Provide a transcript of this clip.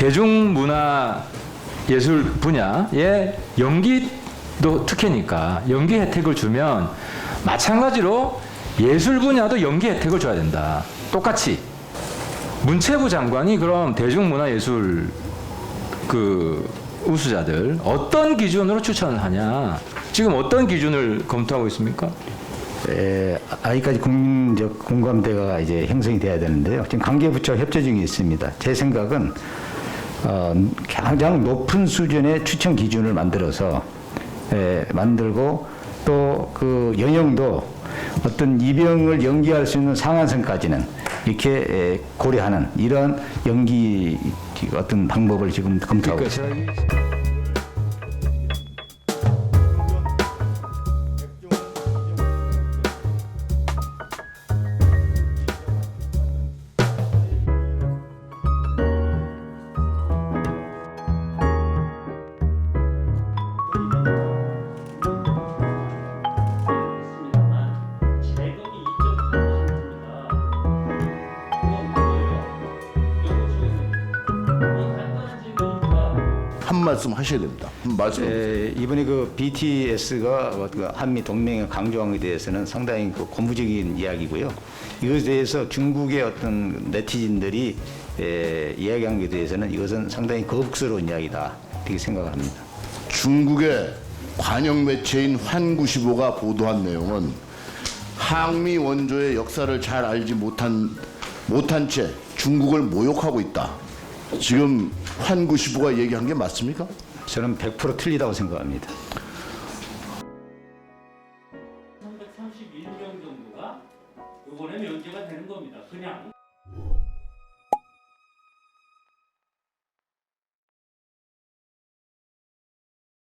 대중문화 예술 분야에 연기도 특혜니까 연기 혜택을 주면 마찬가지로 예술 분야도 연기 혜택을 줘야 된다. 똑같이 문체부 장관이 그럼 대중문화예술 그 우수자들 어떤 기준으로 추천을 하냐? 지금 어떤 기준을 검토하고 있습니까? 에, 아직까지 국민적 공감대가 이제 형성이 돼야 되는데요. 지금 관계부처 협조 중에 있습니다. 제 생각은 어, 가장 높은 수준의 추천 기준을 만들어서 에, 만들고 또 그 연령도 어떤 이병을 연기할 수 있는 상한선까지는 이렇게 에, 고려하는 이런 연기 어떤 방법을 지금 검토하고 있습니다. 한 말씀 하셔야 됩니다. 한 말씀. 에, 이번에 그 BTS가 한미 동맹을 강조한 것에 대해서는 상당히 그 고무적인 이야기고요. 이것에 대해서 중국의 어떤 네티즌들이 에, 이야기한 것에 대해서는 이것은 상당히 거북스러운 이야기다 이렇게 생각을 합니다. 중국의 관영 매체인 환95가 보도한 내용은 항미 원조의 역사를 잘 알지 못한 못한 채 중국을 모욕하고 있다. 지금 환95가 얘기한 게 맞습니까? 저는 100% 틀리다고 생각합니다. 331명 정도가 이번에 면제가 되는 겁니다. 그냥